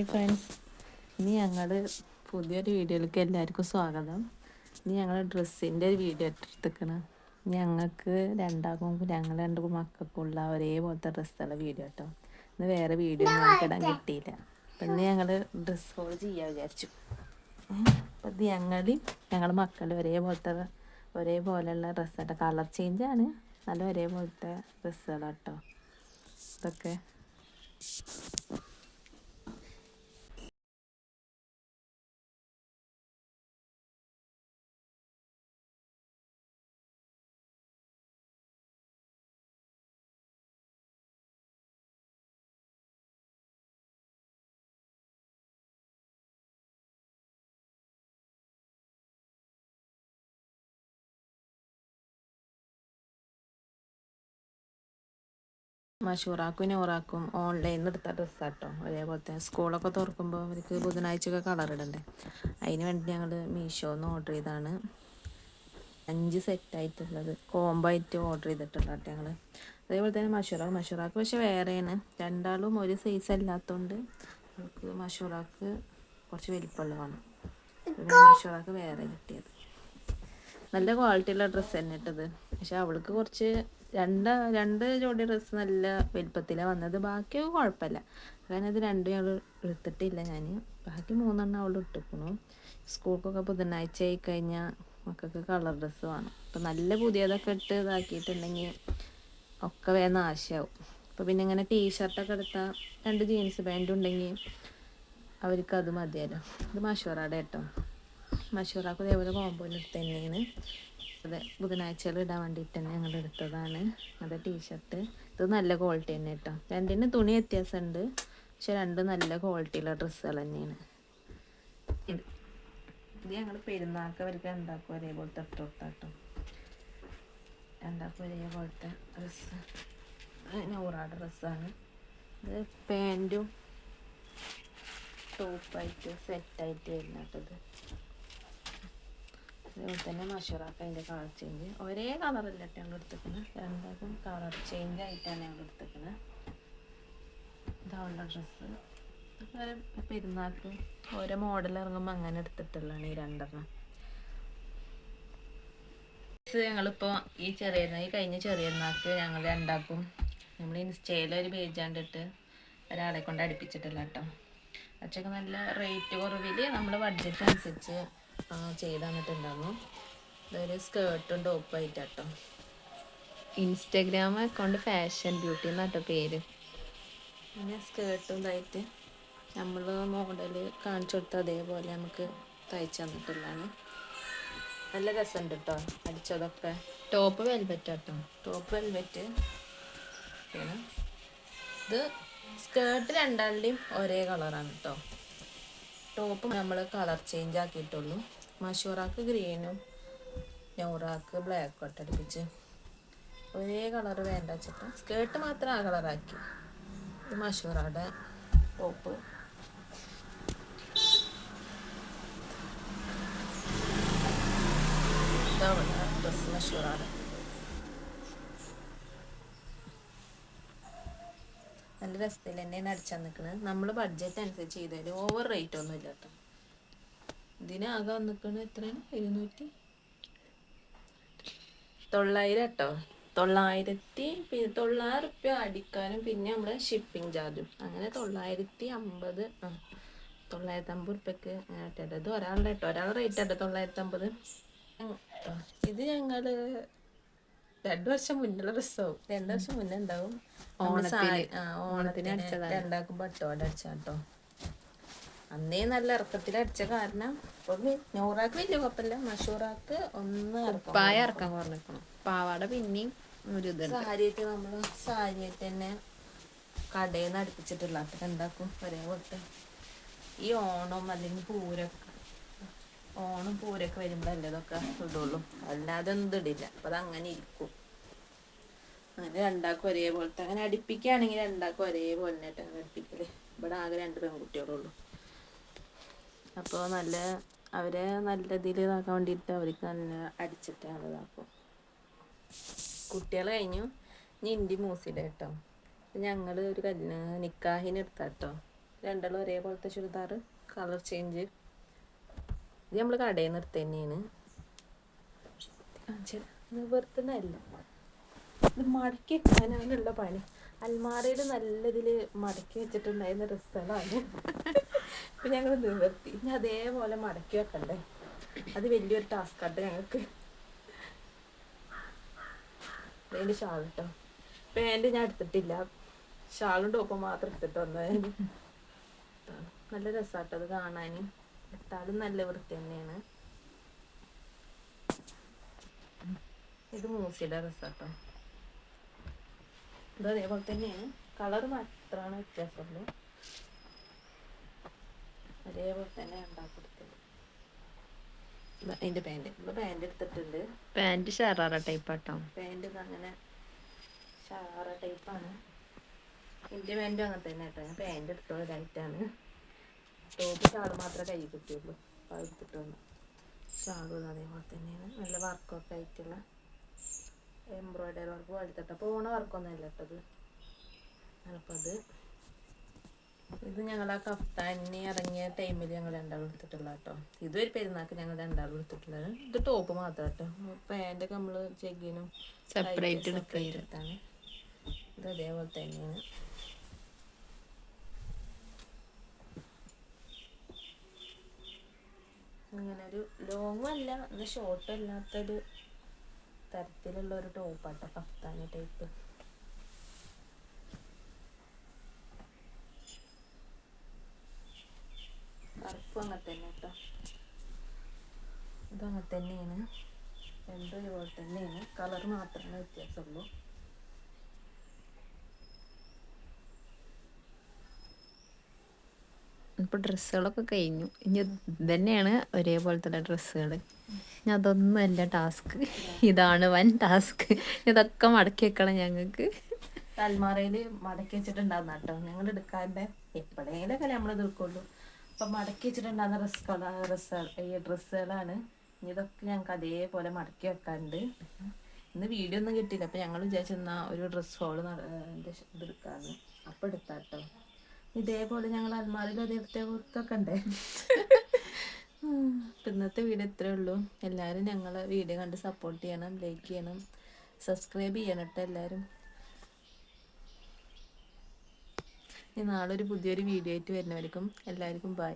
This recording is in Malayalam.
ഹായ് ഫ്രണ്ട്സ് ഇനി ഞങ്ങൾ പുതിയൊരു വീഡിയോയിലേക്ക് എല്ലാവർക്കും സ്വാഗതം. ഇനി ഞങ്ങൾ ഡ്രസ്സിന്റെ ഒരു വീഡിയോ ഇട്ടെടുത്തേക്കണ് ഞങ്ങൾക്ക് രണ്ടാക്കും ഞങ്ങൾ രണ്ട് മക്കൾക്കുള്ള ഒരേപോലത്തെ ഡ്രസ്സുള്ള വീഡിയോ കേട്ടോ ഇന്ന് വേറെ വീഡിയോ ഞങ്ങൾക്ക് ഇടാൻ കിട്ടിയില്ല. അപ്പം ഇന്ന് ഞങ്ങൾ ഡ്രസ്സ് കോൾ ചെയ്യാൻ വിചാരിച്ചു. അപ്പം ഇത് ഞങ്ങൾ ഞങ്ങളുടെ മക്കൾ ഒരേപോലത്തെ ഒരേപോലെയുള്ള ഡ്രസ്സായിട്ട് കളർ ചേഞ്ചാണ് നല്ല ഒരേപോലത്തെ ഡ്രസ്സുകളാട്ടോ ഇതൊക്കെ. മഷൂറാക്കും നൂറാക്കും ഓൺലൈനിൽ നിന്ന് എടുത്ത ഡ്രസ്സാട്ടോ അതേപോലത്തെ സ്കൂളൊക്കെ തുറക്കുമ്പോൾ അവർക്ക് ബുധനാഴ്ചയൊക്കെ കളർ ഇടണ്ടേ. അതിന് വേണ്ടി ഞങ്ങൾ മീഷോ മീഷോന്ന് ഓർഡർ ചെയ്താണ്. അഞ്ച് സെറ്റായിട്ടുള്ളത് കോംബോ ആയിട്ട് ഓർഡർ ചെയ്തിട്ടുള്ള ഞങ്ങൾ അതേപോലെ തന്നെ മഷൂറാക്ക് മഷൂറാക്ക് പക്ഷെ വേറെയാണ്. രണ്ടാളും ഒരു സൈസ് അല്ലാത്തതുകൊണ്ട് നമുക്ക് മഷൂറാക്ക് കുറച്ച് വലിപ്പമുള്ളതാണ്. മഷൂറാക്ക് വേറെ കിട്ടിയത്. നല്ല ക്വാളിറ്റിയുള്ള ഡ്രസ്സ് തന്നെ ഇട്ടത് പക്ഷെ അവൾക്ക് കുറച്ച് രണ്ട് രണ്ട് ജോഡി ഡ്രസ്സ് നല്ല വലിപ്പത്തിലാണ് വന്നത്. ബാക്കി കുഴപ്പമില്ല. കാരണം ഇത് രണ്ടും ഞങ്ങൾ എടുത്തിട്ടില്ല ഞാൻ ബാക്കി മൂന്നെണ്ണം അവൾ ഇട്ടിക്കണു സ്കൂൾക്കൊക്കെ ബുധനാഴ്ച ആയി കഴിഞ്ഞാൽ മക്കൾക്ക് കളർ ഡ്രസ്സ് വേണം. അപ്പം നല്ല പുതിയതൊക്കെ ഇട്ട് ഇതാക്കിയിട്ടുണ്ടെങ്കിൽ ഒക്കെ വേഗം നാശമാവും അപ്പോൾ പിന്നെ ഇങ്ങനെ ടീഷർട്ടൊക്കെ എടുത്താൽ രണ്ട് ജീൻസ് പാന്റും ഉണ്ടെങ്കിൽ അവർക്ക് അത് മതിയല്ലോ. ഇത് മഷൂറാടെ കേട്ടോ. മഷൂറാക്ക് ഇതേപോലെ കോമ്പോയിൽ എടുത്ത് തന്നെയാണ്. അതെ ബുധനാഴ്ചകൾ ഇടാൻ വേണ്ടിയിട്ട് തന്നെ ഞങ്ങൾ എടുത്തതാണ്. അത് ടീഷർട്ട് ഇത് നല്ല ക്വാളിറ്റി തന്നെ കേട്ടോ രണ്ടിന് തുണി വ്യത്യാസമുണ്ട്. പക്ഷെ രണ്ടും നല്ല ക്വാളിറ്റിയുള്ള ഡ്രസ്സുകൾ തന്നെയാണ്. ഇത് ഇത് ഞങ്ങൾ പെരുന്നാൾക്ക് അവർക്ക് ഉണ്ടാക്കും ഒരേപോലത്തെ ഇട്ട് കൊടുത്താട്ടോ ഉണ്ടാക്കും ഒരേപോലത്തെ ഡ്രസ്സ് നൂറാട് ഡ്രസ്സാണ് ഇത് പാന്റും ടോപ്പായിട്ട് സെറ്റായിട്ട് വരുന്നത് അതുപോലെ തന്നെ മഷൂറാക്ക അതിന്റെ കളർ ചേഞ്ച് ഒരേ കളറല്ല ഞങ്ങൾ എടുത്തേക്കുന്നത് രണ്ടാക്കും കളർ ചേഞ്ച് ആയിട്ടാണ് ഞങ്ങൾ എടുത്തേക്കുന്നത് ഇതാവുള്ള ഡ്രസ്സ് പെരുന്നാൾക്ക് ഓരോ മോഡൽ ഇറങ്ങുമ്പോൾ അങ്ങനെ എടുത്തിട്ടുള്ളതാണ് ഈ രണ്ടെണ്ണം. ഞങ്ങളിപ്പോൾ ഈ ചെറിയ ഈ കഴിഞ്ഞ ചെറിയ നാക്ക് ഞങ്ങൾ രണ്ടാക്കും നമ്മൾ ഇൻസ്റ്റയിൽ ഒരു പേജ് കണ്ടിട്ട് ഒരാളെ കൊണ്ട് അടുപ്പിച്ചിട്ടില്ല കേട്ടോ. അച്ഛക്ക് നല്ല റേറ്റ് കുറവിൽ നമ്മൾ ബഡ്ജറ്റ് അനുസരിച്ച് ചെയ്ത് തന്നിട്ടുണ്ടായിരുന്നു. ഇതൊരു സ്കേർട്ടും ടോപ്പായിട്ട് കേട്ടോ ഇൻസ്റ്റഗ്രാം അക്കൗണ്ട് ഫാഷൻ ബ്യൂട്ടി എന്നാട്ടോ പേര്. പിന്നെ സ്കേർട്ടും ഇതായിട്ട് നമ്മൾ മോഡൽ കാണിച്ചു കൊടുത്ത അതേപോലെ നമുക്ക് തയ്ച്ചു തന്നിട്ടുള്ളതാണ്. നല്ല രസമുണ്ട് കേട്ടോ അടിച്ചതൊക്കെ. ടോപ്പ് വെൽവെറ്റ് കേട്ടോ ടോപ്പ് വെൽവെറ്റ് ഇത് സ്കേർട്ട് രണ്ടാളുടെയും ഒരേ കളറാണ് കേട്ടോ ടോപ്പ് നമ്മൾ കളർ ചേഞ്ച് ആക്കിയിട്ടുള്ളൂ. മഷൂറാക്ക് ഗ്രീനും നൗറാക്ക് ബ്ലാക്കും ഇട്ടടിപ്പിച്ച് ഒരേ കളർ വേണ്ട വെച്ചിട്ട് സ്കേർട്ട് മാത്രം ആ കളറാക്കി. ഇത് മഷൂറയുടെ ടോപ്പ് ഡ്രസ് മഷൂറാണ് നല്ല രസത്തിൽ തന്നെയാണ് അടിച്ചാൽ നിൽക്കുന്നത് നമ്മൾ ബഡ്ജറ്റ് അനുസരിച്ച് ചെയ്താൽ ഓവർ റേറ്റ് ഒന്നും ഇല്ല കേട്ടോ. ഇതിനാകെ നിൽക്കുന്നത് എത്രയാണ്? ഇരുന്നൂറ്റി തൊള്ളായിരം കേട്ടോ. തൊള്ളായിരത്തി പിന്നെ തൊള്ളായിരം റുപ്യ അടിക്കാനും പിന്നെ നമ്മുടെ ഷിപ്പിംഗ് ചാർജും അങ്ങനെ തൊള്ളായിരത്തി അമ്പത് ആ തൊള്ളായിരത്തി അമ്പത് റുപ്യക്ക് ഇട്ടത് ഇത് ഒരാളുടെ കേട്ടോ. ഒരാളുടെ റേറ്റ് കേട്ടോ തൊള്ളായിരത്തി അമ്പത് ഇത് ഞങ്ങൾ രണ്ടു വർഷം മുന്നുള്ള ഡ്രസ്സാവും രണ്ടു വർഷം മുന്നേ ഉണ്ടാവും ഓണത്തിന്. ഓണത്തിന് രണ്ടാക്കും പട്ടോടെ അടിച്ചാട്ടോ. അന്നേ നല്ല ഇറക്കത്തിൽ അടിച്ച കാരണം ഇപ്പൊ നൂറാക്ക് വലിയ കുഴപ്പമില്ല. മഷൂറാക്ക് ഒന്ന് ഉപ്പായ ഇറക്കാൻ കുറഞ്ഞിരിക്കണം. പാവാട പിന്നെയും ഒരു ഇത് സാരിയായിട്ട് നമ്മൾ സാരിയായിട്ട് തന്നെ കടയിൽ നിന്ന് അടുപ്പിച്ചിട്ടുള്ള അപ്പൊ ഒരേ പോലത്തെ. ഈ ഓണം അല്ലെങ്കിൽ പൂരൊക്കെ. ഓണം പൂരൊക്കെ വരുമ്പോഴല്ലേ ഇതൊക്കെ ഇടുള്ളൂ. അല്ലാതെ ഒന്നും ഇടില്ല അപ്പൊ അതങ്ങനെ ഇരിക്കും. അങ്ങനെ രണ്ടാക്കും ഒരേപോലത്തെ അങ്ങനെ അടുപ്പിക്കുകയാണെങ്കിൽ രണ്ടാക്കും ഒരേപോലെ തന്നെ അങ്ങനെ അടുപ്പിക്കൽ. ഇവിടെ ആകെ രണ്ട് പെൺകുട്ടികളുള്ളൂ. അപ്പോൾ നല്ല അവരെ നല്ല ഇതിൽ ഇതാക്കാൻ വേണ്ടിയിട്ട് അവർക്ക് നല്ല അടിച്ചിട്ടാണ് ഇതാക്കും കുട്ടികൾ കഴിഞ്ഞു. ഇനി മൂസിയുടെ കേട്ടോ? ഞങ്ങൾ ഒരു കല്യാണ നിക്കാഹിന് എടുത്താട്ടോ രണ്ടാളും ഒരേപോലത്തെ ചുരിദാർ കളർ ചേഞ്ച് ഇത് നമ്മൾ കടയിൽ എടുത്ത് തന്നെയാണ്. നിവർത്തുന്നല്ല ഇത് മടക്കി വെക്കാനാണുള്ള പണി. അൽമാറയിൽ നല്ല ഇതിൽ മടക്കി വെച്ചിട്ടുണ്ടായിരുന്ന ഡ്രസ്സുകളാണ് ഇപ്പം ഞങ്ങൾ നിവർത്തി ഇനി അതേപോലെ മടക്കി വെക്കണ്ടേ? അത് വലിയൊരു ടാസ്ക് ആട്ടെ ഞങ്ങൾക്ക് അതിന്റെ ഷാൾ കേട്ടോ പാന്റ് ഞാൻ എടുത്തിട്ടില്ല. ഷാളും ടോപ്പും മാത്രം എടുത്തിട്ട് വന്നത് നല്ല രസമാട്ടോ അത് കാണാൻ ഇട്ടാലും നല്ല വൃത്തി തന്നെയാണ്. ഇത് മൂസിയുടെ രസാട്ടോ ഇത് അതേപോലെ തന്നെയാണ്. കളർ മാത്രമാണ് വ്യത്യാസമുള്ളൂ. അതേപോലെ തന്നെ ഉണ്ടാക്കിയെടുത്തത് അതിന്റെ പാന്റ് ഇപ്പൊ പാന്റ് എടുത്തിട്ടുണ്ട്. പാന്റ് ഷറാറ ടൈപ്പ് ആട്ടോ. പാന്റ് അങ്ങനെ ഷാറ ടൈപ്പാണ് എന്റെ പാന്റും അങ്ങനെ തന്നെ കേട്ടോ. ഞാൻ പാന്റ് എടുത്തത് ലൈറ്റാണ് ടോപ്പ് ഷാൾ മാത്രമേ കൈ കിട്ടിയുള്ളൂ. അപ്പൊ അത് എടുത്തിട്ട് വന്നു. ഷാളും അതേപോലെ തന്നെയാണ്. നല്ല വർക്കൊക്കെ ആയിട്ടുള്ള എംബ്രോയിഡറി വർക്ക് വലുത്തിട്ട് പോണ വർക്കൊന്നും അല്ല കേട്ടത് അപ്പോൾ അത് ഇത് ഞങ്ങൾ ആ കഫ്താനി ഇറങ്ങിയ ടൈമിൽ ഞങ്ങൾ രണ്ടാളും എടുത്തിട്ടുള്ള കേട്ടോ ഇതൊരു പെരുന്നാൾക്ക് ഞങ്ങൾ രണ്ടാളും എടുത്തിട്ടുള്ളത്. ഇത് ടോപ്പ് മാത്രം കേട്ടോ പാന്റൊക്കെ നമ്മൾ ചെഗിനും സെപ്പറേറ്റ് സെപ്പറേറ്റ് എടുത്താണ്. ഇത് അതേപോലെ തന്നെയാണ്. ഇങ്ങനെ ഒരു ലോങ്ങും അല്ല എന്നാൽ ഷോർട്ടും അല്ലാത്തൊരു തരത്തിലുള്ള ഒരു ടോപ്പാട്ടോ കഫ്താനി ടൈപ്പ് കറുപ്പും അങ്ങനെ തന്നെ കേട്ടോ ഇതും. അങ്ങനെ തന്നെയാണ്. രണ്ടും ഒരുപോലെ തന്നെയാണ്. കളർ മാത്രമേ വ്യത്യാസമുള്ളൂ. ഇപ്പൊ ഡ്രസ്സുകളൊക്കെ കഴിഞ്ഞു. ഇനി ഇതന്നെയാണ് ഒരേപോലത്തെ ഡ്രസ്സുകൾ ഇനി അതൊന്നുമല്ല ടാസ്ക്. ഇതാണ് വൻ ടാസ്ക്. ഇതൊക്കെ മടക്കി വെക്കണം ഞങ്ങൾക്ക് അൽമാറയിൽ മടക്കി വെച്ചിട്ടുണ്ടാകുന്ന കേട്ടോ ഞങ്ങൾ എടുക്കാണ്ട് എപ്പോഴേലൊക്കെ നമ്മൾ എടുക്കുള്ളൂ. അപ്പം മടക്കി വെച്ചിട്ടുണ്ടാകുന്ന ഡ്രസ് ഡ്രസ്സുകൾ ഈ ഡ്രസ്സുകളാണ്. ഇതൊക്കെ ഞങ്ങൾക്ക് അതേപോലെ മടക്കി വെക്കാണ്ട് ഇന്ന് വീഡിയോ ഒന്നും കിട്ടിയില്ല. അപ്പം ഞങ്ങൾ വിചാരിച്ചെന്നാ ഒരു ഡ്രസ് ഹോൾ ഇതെടുക്കാന്ന് അപ്പം എടുത്താട്ടോ. ഇതേപോലെ ഞങ്ങൾ അൽമാരയിൽ അത് എടുത്ത കൊടുത്തൊക്കെ ഉണ്ടേ. ഇന്നത്തെ വീഡിയോ ഇത്രേ ഉള്ളൂ. എല്ലാവരും ഞങ്ങളെ വീഡിയോ കണ്ട് സപ്പോർട്ട് ചെയ്യണം ലൈക്ക് ചെയ്യണം സബ്സ്ക്രൈബ് ചെയ്യണം കേട്ടോ എല്ലാവരും. ഇനി നാളെ ഒരു പുതിയൊരു വീഡിയോ ആയിട്ട് വരുന്നവർക്കും എല്ലാവർക്കും ബൈ